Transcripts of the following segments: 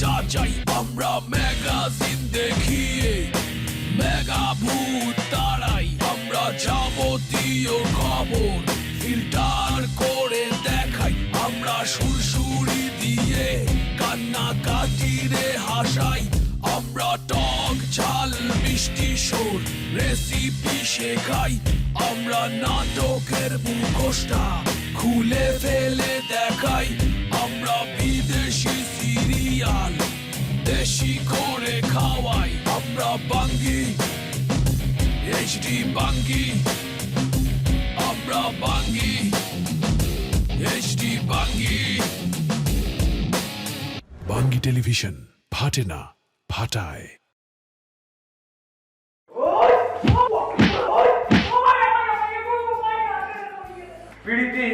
আমরা ম্যাগাজিন দেখিয়ে তারাই, আমরা যাবতীয় খবর ফিল্টার করে দেখাই, আমরা সুরসুরি দিয়ে কান্না কাটিরে হাসাই, আমরা টক ঝাল, মিষ্টি সুর রেসিপি শেখাই, আমরা নাটকের মুখোশটা খুলে ফেলে দেখাই, আমরা বিদেশি সিরিয়াল দেশি করে খাওয়াই, আমরা বাঙ্গি এইচডি বাঙ্গি, আমরা বাঙ্গি এইচডি বাঙ্গি। বাঙ্গি টেলিভিশন, ফাটে না, ফাটায়। পিড়িতি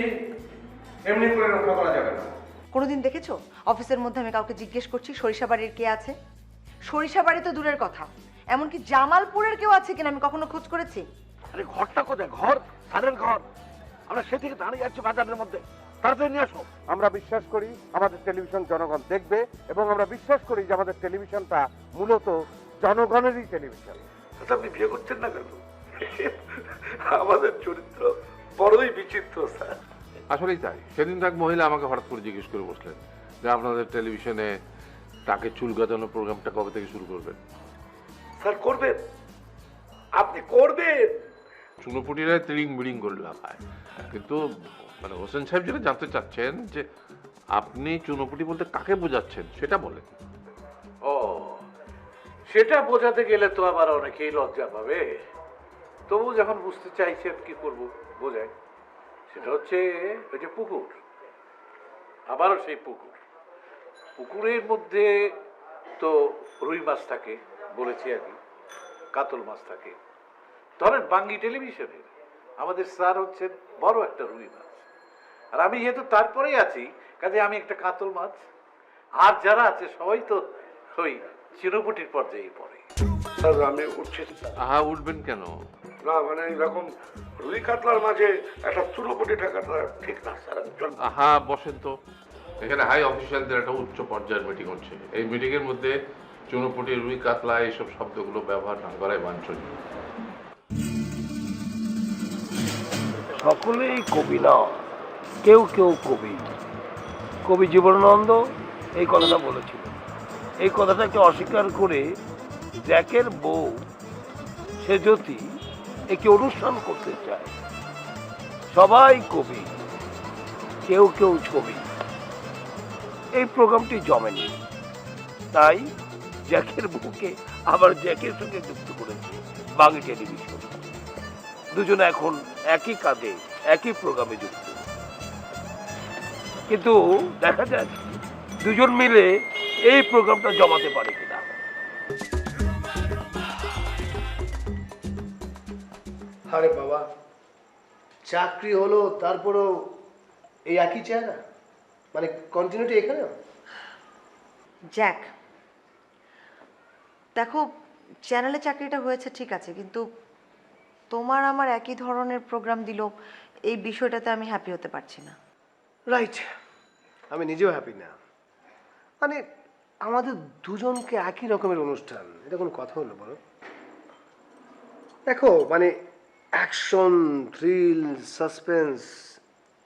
এমনি করে রক্ষা করা যাবে না। কোনোদিন দেখেছ? অফিসের মধ্যে আমি কাউকে জিজ্ঞেস করছি সরিষা বাড়ির কে আছে? সরিষা বাড়ি তো দূরের কথা। এমনকি জামালপুরের কেউ আছে কিনা আমি কখনো খোঁজ করেছি? আরে ঘরটা কোথায়? ঘর? সারের ঘর। আমরা সে থেকে দাঁড়িয়ে যাচ্ছি বাজারের মধ্যে। তাড়াতাড়ি নিয়ে আসো। আমরা বিশ্বাস করি আমাদের টেলিভিশন জনগণ দেখবে এবং আমরা বিশ্বাস করি যে আমাদের টেলিভিশনটা মূলত জনগণেরই টেলিভিশন। তা আপনি বিয়ে করছেন না কেন? আমাদের চরিত্র বড়ই বিচিত্র স্যার। আসলেই তাই। সেদিন এক মহিলা আমাকে হঠাৎ করে জিজ্ঞেস করে বসলেন যে আপনাদের টেলিভিশনে তাকে চুল গাঁজানোর প্রোগ্রামটা কবে থেকে শুরু করবেন? স্যার করবেন? আপনি করবেন? চুনোপুটিরা তিরিং বিড়িং করে লাফায়। কিন্তু মানে হোসেন সাহেব যেটা জানতে চাচ্ছেন যে আপনি চুনোপুটি বলতে কাকে বোঝাচ্ছেন সেটা বলেন। ও সেটা বোঝাতে গেলে তো আবার অনেকেই লজ্জা পাবে। তবু যখন বুঝতে চাইছেন কি করব বোঝাই। সেটা হচ্ছে ওই যে পুকুর। আবারও সেই পুকুর। পুকুরের মধ্যে তো রুই মাছ থাকে বলেছি আমি কাতল মাছ থাকে। ধরেন বাঙ্গি টেলিভিশনের আমাদের স্যার হচ্ছেন বড় একটা রুই মাছ। আর আমি যেহেতু তারপরেই আছি কাজে আমি একটা কাতল মাছ। আর যারা আছে সবাই তো ওই চিরপুটির পর্যায়ে পড়ে। স্যার আমি উঠছি। আহা উঠবেন কেন? না মানে এরকম রুই কাতলার মাঝে একটা চুনোপুটি টাকাটা ঠিক না স্যার আহা বসেন তো। এখানে হাই অফিসিয়ালদের একটা উচ্চ পর্যায়ের মিটিং হচ্ছে। এই মিটিং এর মধ্যে চুনোপুটি রুই কাতলা এইসব শব্দগুলো ব্যবহার না করাই বাঞ্ছনীয়। সকলেই কবি না কেউ কেউ কবি। কবি জীবনানন্দ এই কথাটা বলেছিল এই কথাটাকে অস্বীকার করে জ্যাকের বউ সে জ্যোতি একটি অনুষ্ঠান করতে চায়। সবাই কবি, কেউ কেউ ছবি। এই প্রোগ্রামটি জমেনি। তাই জ্যাকের বুকে আবার জ্যাকের সঙ্গে যুক্ত করেছে বাংলা টেলিভিশন। দুজনে এখন একই কাজে, একই প্রোগ্রামে যুক্ত। কিন্তু দেখা যাক, দুজন মিলে এই প্রোগ্রামটা জমাতে পারে আরে বাবা চাকরি হলো তারপরও এই একই চেহারা? মানে কন্টিনিউটি এখানে জ্যাক দেখো চ্যানেলে চাকরিটা হয়েছে ঠিক আছে কিন্তু তোমার আমার একই ধরনের প্রোগ্রাম দিল এই বিষয়টাতে আমি হ্যাপি হতে পারছি না। রাইট আমি নিজেও হ্যাপি না। মানে আমাদের দুজনকে একই রকমের অনুষ্ঠান এটা কোনো কথা হলো বলো? দেখো মানে অ্যাকশন, থ্রিল, সাসপেন্স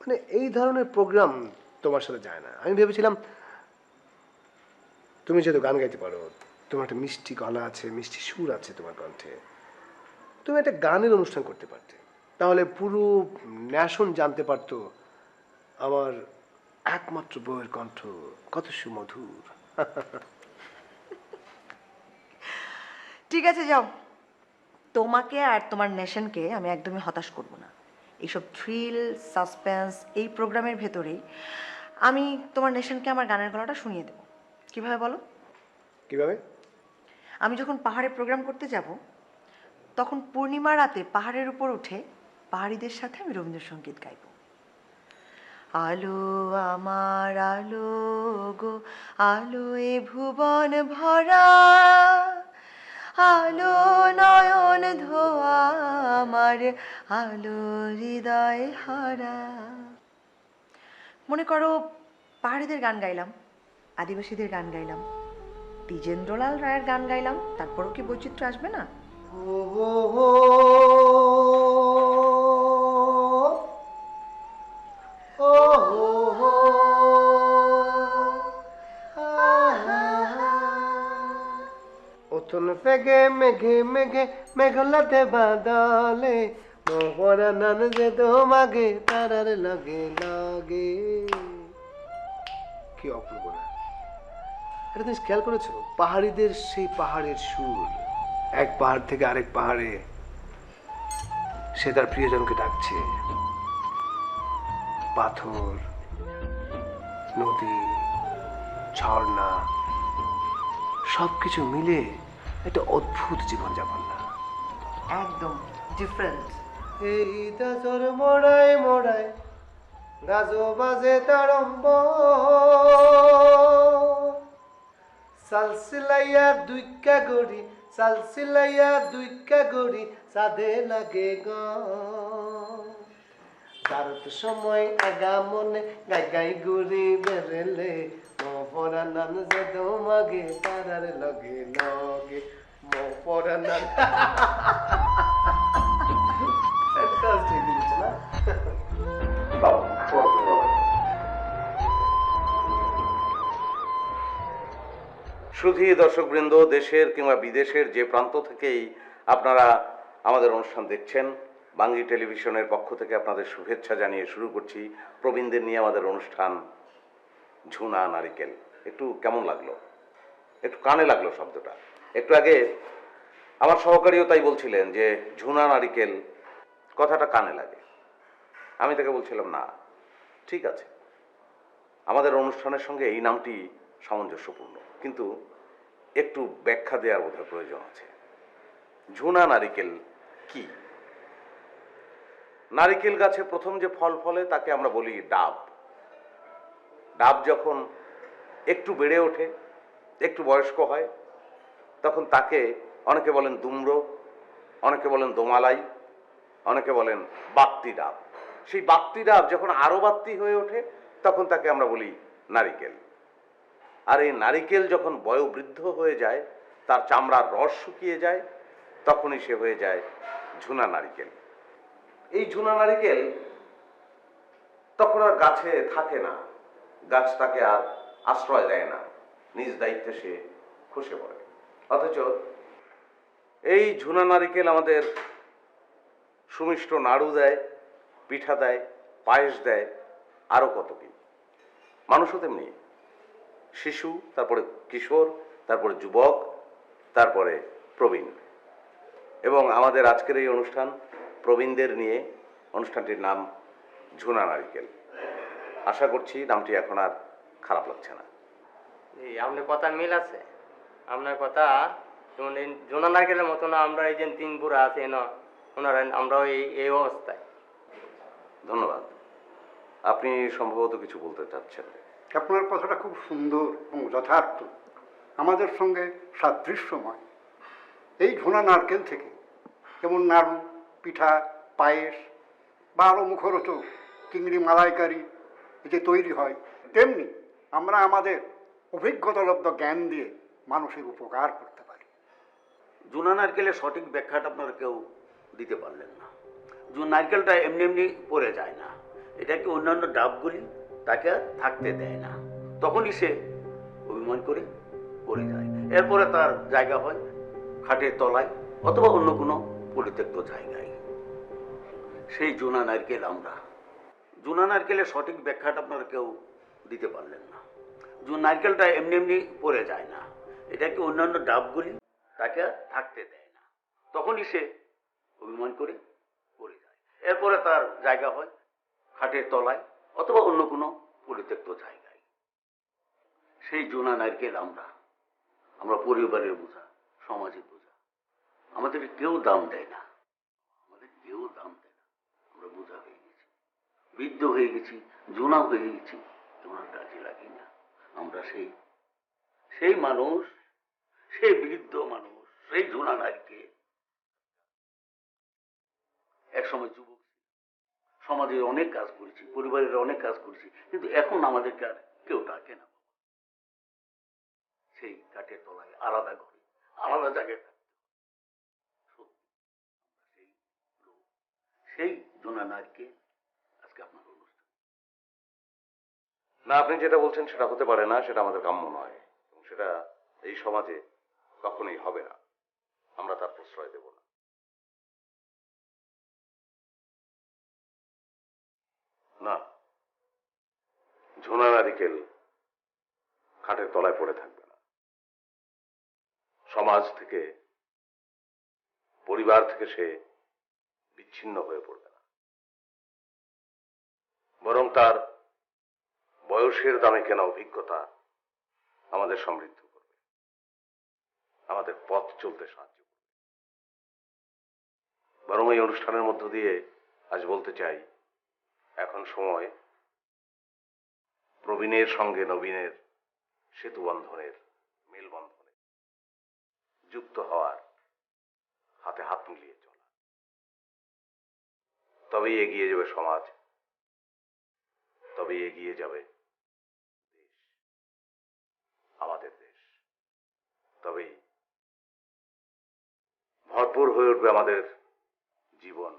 মানে এই ধরনের প্রোগ্রাম তোমার সাথে যায় না। আমি ভেবেছিলাম, তুমি যেহেতু গান গাইতে পারো, তোমার একটা মিষ্টি গলা আছে, মিষ্টি সুর আছে তোমার কণ্ঠে, তুমি একটা গানের অনুষ্ঠান করতে পারতে। তাহলে পুরো ন্যাশন জানতে পারতো আমার একমাত্র বউয়ের কণ্ঠ কত সুমধুর। ঠিক আছে, যাও। তোমাকে আর তোমার নেশনকে আমি একদমই হতাশ করব না। এইসব থ্রিল সাসপেন্স এই প্রোগ্রামের ভেতরেই আমি তোমার নেশনকে আমার গানের গলাটা শুনিয়ে দেবো। কীভাবে বলো? কীভাবে? আমি যখন পাহাড়ে প্রোগ্রাম করতে যাব তখন পূর্ণিমা রাতে পাহাড়ের উপর উঠে পাহাড়িদের সাথে আমি রবীন্দ্রসঙ্গীত গাইব। আলো আমার আলো গো আলো এ ভুবন ভরা আলো নয়ন ধোয়া আমার আলো হৃদয় হারা। মনে করো পাহাড়িদের গান গাইলাম, আদিবাসীদের গান গাইলাম, দ্বিজেন্দ্রলাল রায়ের গান গাইলাম, তারপরও কি বৈচিত্র্য আসবে না? পেগে মেঘে মেঘে, মেঘলাতে বাদলে মোহরা নান যে তোমাকে, তারার লাগে লাগে। কি অপূর্ব না। একটা জিনিস খেয়াল করেছ? পাহাড়িদের সেই পাহাড়ের সুর। এক পাহাড় থেকে আরেক পাহাড়ে সে তার প্রিয়জনকে ডাকছে। পাথর, নদী, ঝর্ণা, সবকিছু মিলে একটা অদ্ভুত জীবনযাপন না। একদম ডিফারেন্ট এই দাসর মোড়ায় মোড়ায় গাজো বাজে তারম্ব সালসিলাইয়া দুইকা গড়ি সালসিলাইয়া দুইকা গড়ি সাদে লাগে গো। তারত সময় আগা মনে গাই গাই গুড়ি বেরেলে মপরা নান যে তোমাকে লগে লগে না? শুধু দর্শকবৃন্দ, দেশের কিংবা বিদেশের যে প্রান্ত থেকেই আপনারা আমাদের অনুষ্ঠান দেখছেন, বাঙ্গি টেলিভিশনের পক্ষ থেকে আপনাদের শুভেচ্ছা জানিয়ে শুরু করছি। প্রবীণদের নিয়ে আমাদের অনুষ্ঠান ঝুনা নারিকেল। একটু কেমন লাগল? একটু কানে লাগল শব্দটা। একটু আগে আমার সহকারীও তাই বলছিলেন যে, ঝুনা নারিকেল, কথাটা কানে লাগে। আমি তাকে বলছিলাম, না, ঠিক আছে। আমাদের অনুষ্ঠানের সঙ্গে এই নামটি সামঞ্জস্যপূর্ণ। কিন্তু একটু ব্যাখ্যা দেওয়ার বোধহয় প্রয়োজন আছে। ঝুনা নারিকেল কি? নারিকেল গাছে প্রথম যে ফল ফলে তাকে আমরা বলি ডাব। ডাব যখন একটু বেড়ে ওঠে, একটু বয়স্ক হয়, তখন তাকে অনেকে বলেন দুম্র অনেকে বলেন দোমালাই, অনেকে বলেন বাত্তি ডাব। সেই বাত্তি ডাব যখন আরও বাত্তি হয়ে ওঠে, তখন তাকে আমরা বলি নারিকেল। আর এই নারিকেল যখন বয়োবৃদ্ধ হয়ে যায়, তার চামড়ার রস শুকিয়ে যায়, তখনই সে হয়ে যায় ঝুনা নারিকেল। এই ঝুনা নারিকেল তখন আর গাছে থাকে না। গাছ তাকে আর আশ্রয় দেয় না। নিজ দায়িত্বে সে খসে পড়ে। অথচ এই ঝুনা নারিকেল আমাদের সুমিষ্ট নাড়ু দেয়, পিঠা দেয়, পায়েস দেয় আরও কত কি। মানুষও তেমনি। শিশু, তারপরে কিশোর, তারপরে যুবক, তারপরে প্রবীণ। এবং আমাদের আজকের এই অনুষ্ঠান প্রবীণদের নিয়ে, অনুষ্ঠানটির নাম ঝুনা নারিকেল। আশা করছি নামটি এখন আর খারাপ লাগছে না। জি আপনার কথা মিল আছে। আপনার কথা যেমন এই জোনা নারকেলের মতো না আমরা এই যে তিন বুড়া আছে না ওনারা আমরাও এই এই অবস্থায়। ধন্যবাদ। আপনি সম্ভবত কিছু বলতে চাচ্ছেন। আপনার কথাটা খুব সুন্দর এবং যথার্থ। আমাদের সঙ্গে সাদৃশ্যময়। এই ঝোনা নারকেল থেকে যেমন নাড়ু পিঠা পায়েস বা আরও মুখরোচক চিংড়ি মালাইকারি যে তৈরি হয়, তেমনি আমরা আমাদের অভিজ্ঞতালব্ধ জ্ঞান দিয়ে মানুষের উপকার করতে পারি। জুনা নারকেলের সঠিক ব্যাখ্যাটা আপনারা কেউ দিতে পারলেন না। জুন নারকেলটা এমনি এমনি পড়ে যায় না। এটাকে অন্যান্য ডাবগুলি? তাকে থাকতে দেয় না। তখনই সে অভিমান করে পড়ে যায়। এরপরে তার জায়গা হয় খাটের তলায় অথবা অন্য কোনো পরিত্যক্ত জায়গায়। সেই জুনা নারকেল আমরা জুনা নারকেলের সঠিক ব্যাখ্যাটা আপনারা কেউ দিতে পারলেন না। জুন নারকেলটা এমনি এমনি পড়ে যায় না। এটাকে অন্যান্য ডাবগুলি? তাকে থাকতে দেয় না। তখনই সে অভিমান করে পড়ে যায়। এরপরে তার জায়গা হয় খাটের তলায় অথবা অন্য কোনো পরিত্যক্ত জায়গায়। সেই জোনা নারকেল আমরা আমরা পরিবারের বোঝা, সমাজের বোঝা। আমাদের কেউ দাম দেয় না আমাদের কেউ দাম দেয় না আমরা বোঝা হয়ে গেছি বৃদ্ধ হয়ে গেছি জোনা হয়ে গেছি, তোমার কাজে লাগি না। আমরা সেই সেই মানুষ, সেই বৃদ্ধ মানুষ, সেই জোনা নারীকে একসময় যুবক। সমাজের অনেক কাজ করেছি, পরিবারের অনেক কাজ করেছি, কিন্তু এখন আমাদেরকে আর কেউ ডাকে না সেই কাঠের তলায় আলাদা ঘরে, আলাদা জায়গায় সেই জোনা নারকে আজকে আপনার অনুষ্ঠান না, আপনি যেটা বলছেন সেটা হতে পারে না, সেটা আমাদের কাম্য নয়। এবং সেটা এই সমাজে কখনোই হবে না। আমরা তার প্রশ্রয় দেব না। না ঝোনা নারিকেল খাটের তলায় পড়ে থাকবে না। সমাজ থেকে, পরিবার থেকে সে বিচ্ছিন্ন হয়ে পড়বে না। বরং তার বয়সের দামে কেনা অভিজ্ঞতা আমাদের সমৃদ্ধ করবে। আমাদের পথ চলতে সাহায্য করবে। বরং এই অনুষ্ঠানের মধ্য দিয়ে আজ বলতে চাই, এখন সময় প্রবীণের সঙ্গে নবীনের সেতু বন্ধনের মেলবন্ধনের যুক্ত হওয়ার হাতে হাত মিলিয়ে চলা। তবেই এগিয়ে যাবে সমাজ, তবেই এগিয়ে যাবে আমাদের দেশ। তবেই ভরপুর হয়ে উঠবে আমাদের জীবন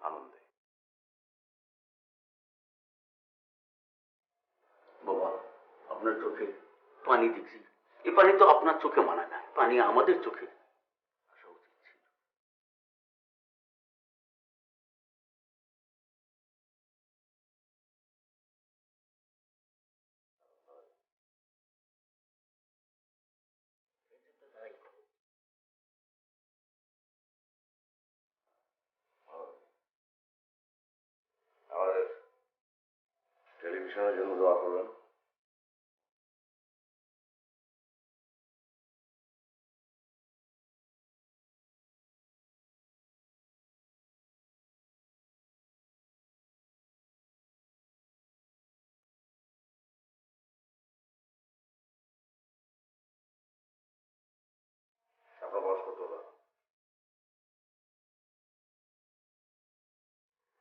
আনন্দে। বাবা, আপনার চোখে পানি দেখছি। এ পানি তো আপনার চোখে মানা না পানি আমাদের চোখে। টেলিভিশনের জন্য দোয়া করবেন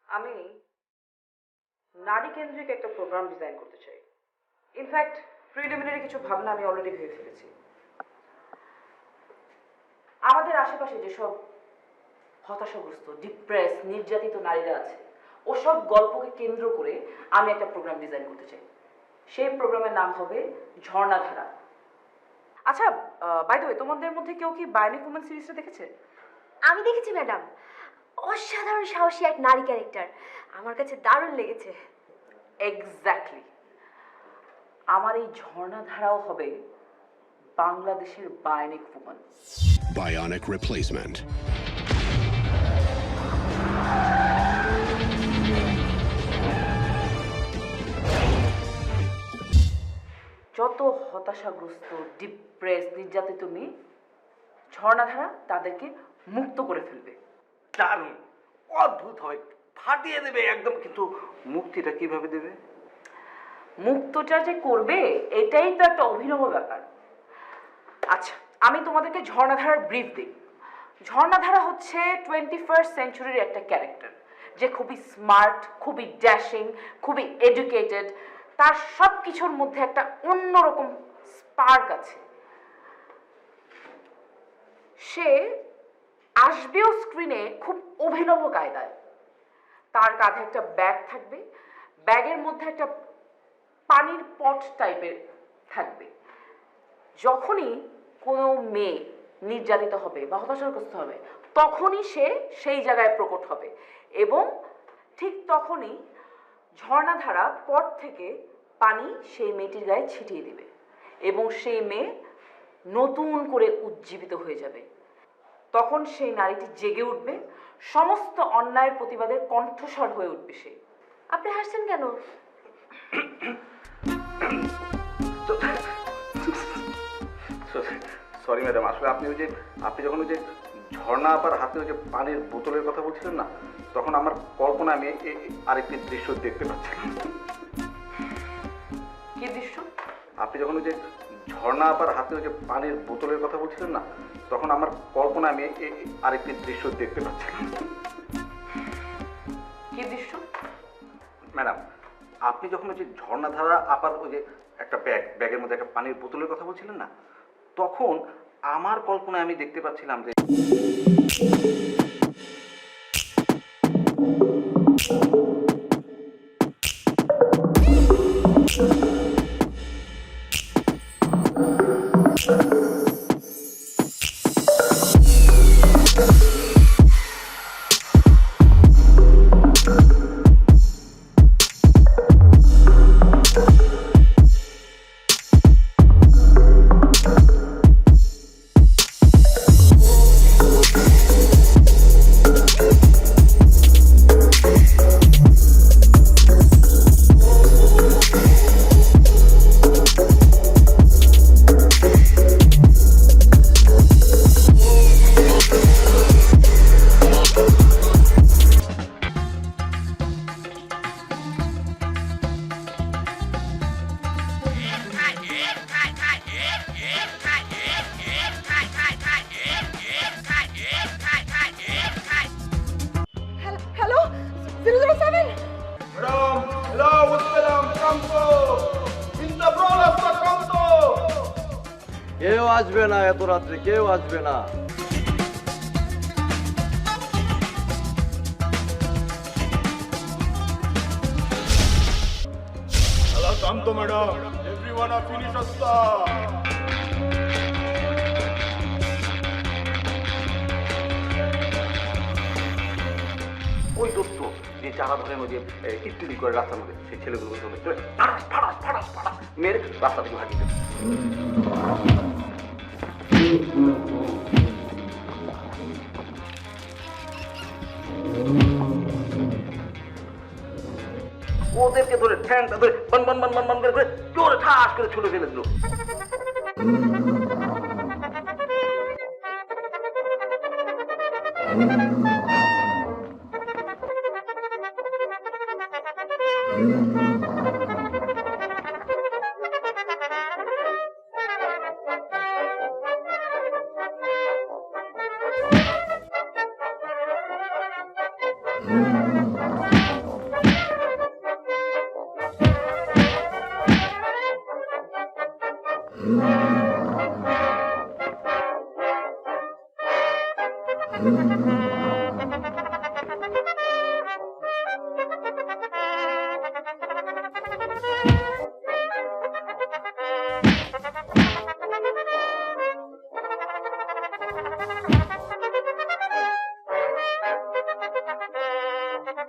আমি নারী কেন্দ্রিক একটা প্রোগ্রাম ডিজাইন করতে চাই। ইনফ্যাক্ট প্রিলিমিনারি কিছু ভাবনা আমি অলরেডি ভেবে ফেলেছি। আমাদের আশেপাশে যেসব হতাশাগ্রস্ত ডিপ্রেস নির্যাতিত নারীরা আছে, ওসব গল্পকে কেন্দ্র করে আমি একটা প্রোগ্রাম ডিজাইন করতে চাই। সেই প্রোগ্রামের নাম হবে ঝর্ণাধারা। আচ্ছা বাই দ্য তোমাদের মধ্যে কেউ কি বায়োনিক উমেন সিরিজটা দেখেছে? আমি দেখেছি ম্যাডাম অসাধারণ সাহসী এক নারী ক্যারেক্টার আমার কাছে দারুণ লেগেছে। এক্স্যাক্টলি আমার এই ঝর্ণাধারাও হবে বাংলাদেশের বায়োনিক উমেন Bionic replacement. যত হতাশাগ্রস্ত ডিপ্রেস নির্যাতিত মেয়ে ঝর্ণাধারা তাদেরকে মুক্ত করে ফেলবে। দারুণ অদ্ভুত হয়। ফাটিয়ে দেবে একদম, কিন্তু মুক্তিটা কীভাবে দেবে? মুক্তটা যে করবে, এটাই তো একটা অভিনব ব্যাপার। আচ্ছা আমি তোমাদেরকে ঝর্ণাধারার ব্রিফ দিই। ঝর্ণাধারা হচ্ছে টোয়েন্টি ফার্স্ট সেঞ্চুরির একটা ক্যারেক্টার যে খুবই স্মার্ট খুবই ড্যাশিং খুবই এডুকেটেড তার সব কিছুর মধ্যে একটা অন্যরকম স্পার্ক আছে। সে আসবেও স্ক্রিনে খুব অভিনব কায়দায়। তার কাঁধে একটা ব্যাগ থাকবে। ব্যাগের মধ্যে একটা পানির পট টাইপের থাকবে। যখনই কোনো মেয়ে নির্যাতিত হবে বা হতাশাগ্রস্ত হবে, তখনই সে সেই জায়গায় প্রকট হবে এবং ঠিক তখনই ঝর্ণাধারা পট থেকে পানি সেই মেয়েটির গায়ে ছিটিয়ে দিবে এবং সেই মেয়ে নতুন করে উজ্জীবিত হয়ে যাবে। তখন সেই নারীটি জেগে উঠবে সমস্ত অন্যায়ের প্রতিবাদের কণ্ঠস্বর হয়ে উঠবে সে। আপনি হাসছেন কেন? সরি ম্যাডাম আসলে আপনি ওই যে আপনি যখন ওই যে ঝর্ণা আবার হাতে ওই যে পানির বোতলের কথা বলছিলেন না তখন আমার কল্পনা আমি আরেকটি দৃশ্য দেখতে পাচ্ছিলাম। কি দৃশ্য? আপনি যখন ওই যে ঝর্ণা আবার হাতে ওই যে পানির বোতলের কথা বলছিলেন না তখন আমার কল্পনা আমি আরেকটি দৃশ্য দেখতে পাচ্ছিলাম। কি দৃশ্য? ম্যাডাম আপনি যখন ওই যে ঝর্ণাধারা আপার ওই যে একটা ব্যাগ ব্যাগের মধ্যে একটা পানির বোতলের কথা বলছিলেন না তখন আমার কল্পনায় আমি দেখতে পাচ্ছিলাম যে আসবে না এত রাত্রে কেউ আসবে না। ওই দোস্ত যে চারা ধরেন ওই যে ইত্যাদি করে রাস্তার মধ্যে সেই ছেলেগুলো ধরে ধরে ফাড়াস ফাড়াস ফাড়াস ফাড়াস মেরে রাস্তা থেকে ভাগিয়ে দেবে। ওদেরকে ধরে ঠ্যাংটা ধরে বান বান বান বান বান করে জোরে ঠাস করে ছুটে ফেলে দিল। আমরা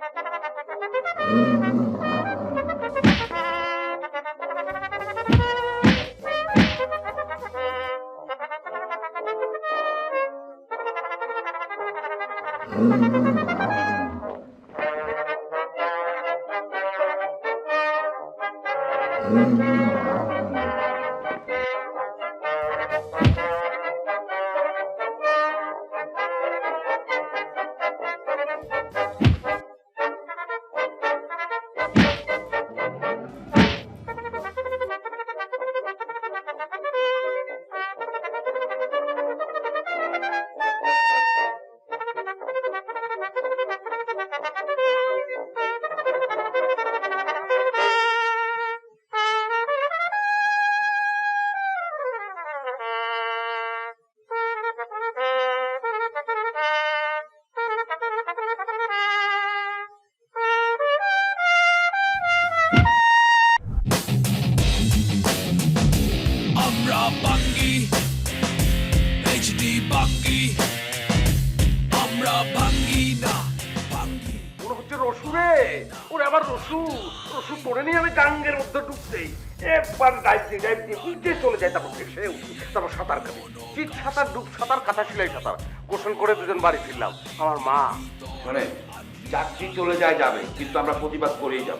ঢুকতেই একবার ডাইভ দিয়ে ডাইভ দিয়ে উঠে চলে যায় তারপর উঠি তারপর সাঁতার কাটি। চিত সাঁতার ডুব সাঁতার কাঁথা সেলাই সাঁতার? গোসল করে দুজন বাড়ি ফিরলাম। আমার মা মানে চাকরি চলে যায় যাবে কিন্তু আমরা প্রতিবাদ করেই যাব।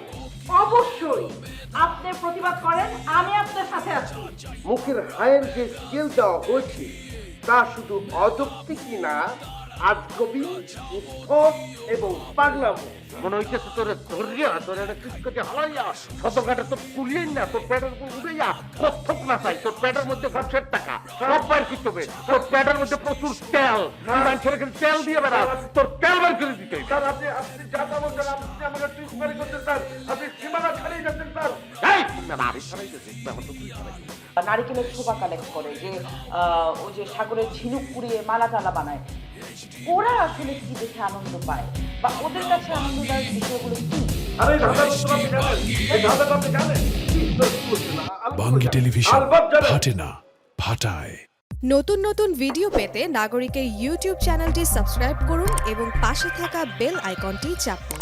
অবশ্যই। আপনি প্রতিবাদ করেন আমি আপনার সাথে আছি। মুখের হায়ের যে স্কেল দেওয়া হয়েছে তা শুধু অযৌক্তিকই না আজগবি উদ্ধত এবং পাগলামো। মনে হইতেছে তোর ধরিয়া তোর একটা কিচকচে হালাইয়া শতকাটা তোর কুলিয়ে না তোর পেটের উপর উড়াইয়া কত্থক না চাই তোর পেটের মধ্যে খরচের টাকা সব বাইর করতে হবে। তোর পেটের মধ্যে প্রচুর তেল। মানুষের এখানে তেল দিয়ে বেড়া তোর তেল বের করে দিতে হইবে। আপনি আপনি যা তা বলছেন আপনি সুপারি করছেন স্যার আপনি সীমানা ছাড়িয়ে যাচ্ছেন স্যার। এই, আমি ছাড়াই নারিকেলের ছোপা কালেক্ট করে যে ওই যে সাগরের ঝিনুক পুড়িয়ে মালা টালা বানায়। ওরা আসলে কি দেখে আনন্দ পায়? বা ওদের কাছে আনন্দদায়ক বিষয়গুলো কি? বাঙ্গি টেলিভিশন ফাটে না ফাটায়। নতুন নতুন ভিডিও পেতে নাগরিকের ইউটিউব চ্যানেলটি সাবস্ক্রাইব করুন এবং পাশে থাকা বেল আইকনটি চাপুন।